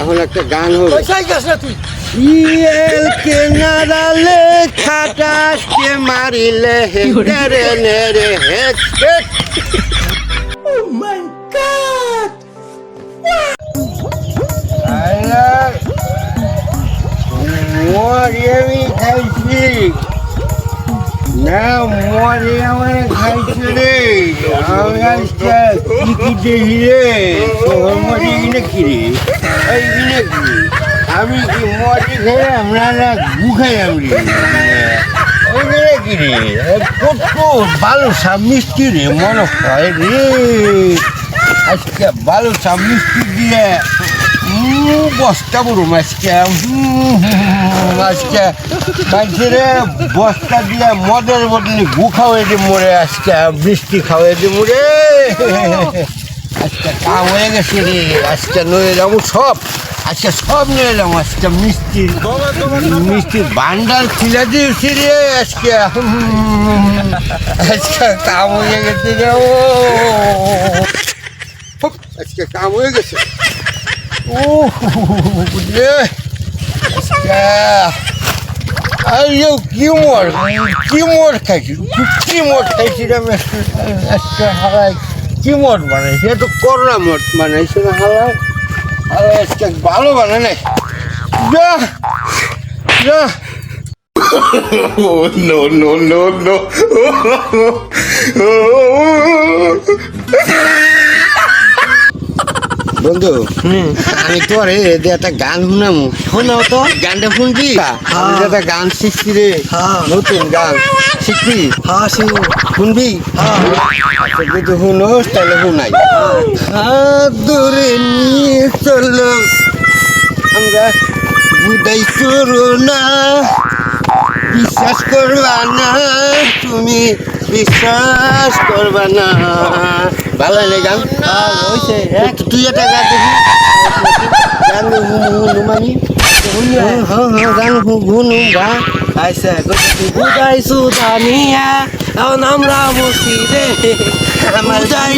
এখন একটা গান হবে। পয়সাই গেছ না তুই। ইয়েল কে নাড়ালে খাটাস কে মারিলে হেটে রে নে রে মরি আমি খাইছি না মরি আমার খাইছি রে। কি কি রে তোর মরি নাকি রে এই নাকি আমি কি মরি খেয়ে আমরা না গু খাই আমি ওই কিরে রে কত ভালো মিষ্টি রে মনে হয় রে আজকে ভালো মিষ্টি দিয়ে বস্তা বড় উম, আজকে মানুষের বস্তা দিয়ে মদের বদলে গু খাওয়াই দি মরে আজকে বৃষ্টি খাওয়াই দি মরে আজকে কাম হয়ে গেছে রে আজকে নয়ে যাব সব আজকে সব নিয়ে এলাম আজকে মিষ্টি মিষ্টির ভান্ডার খুলে দিয়েছি রে আজকে আজকে কাম হয়ে গেছে রে ও আজকে কাম হয়ে গেছে ও রে আজকে আইও কি মোর কি মোর খাইছি কি মোর খাইছি আমি। আজকে হারাই কি মোট বানাইছি? এত করলা মোট বানাইছি না হারাই আরে আজকে ভালো বানাই নাই যা যা। Oh no no no no! বন্ধু আমি তোর একটা গান শুনামু। শোনাও তো। গানটা শুনবি? আমি যে একটা গান শিখছি রে হ্যাঁ। নতুন গান শিখবি হ্যাঁ শিবু শুনবি? হ্যাঁ। আচ্ছা যদি শুনোস তাহলে শুনাই। হাত ধরে নিয়ে চলো। আমরা বুদাই করো না। বিশ্বাস করবা না তুমি। বিশ্বাস করবা না। ভালো লাগে গান? তুই একটা গান দেখি। গান হুনুমানি গান হুনু গা। আইসা বুঝাই সুদানিয়া এখন আমরা বসি রে? আমার সাই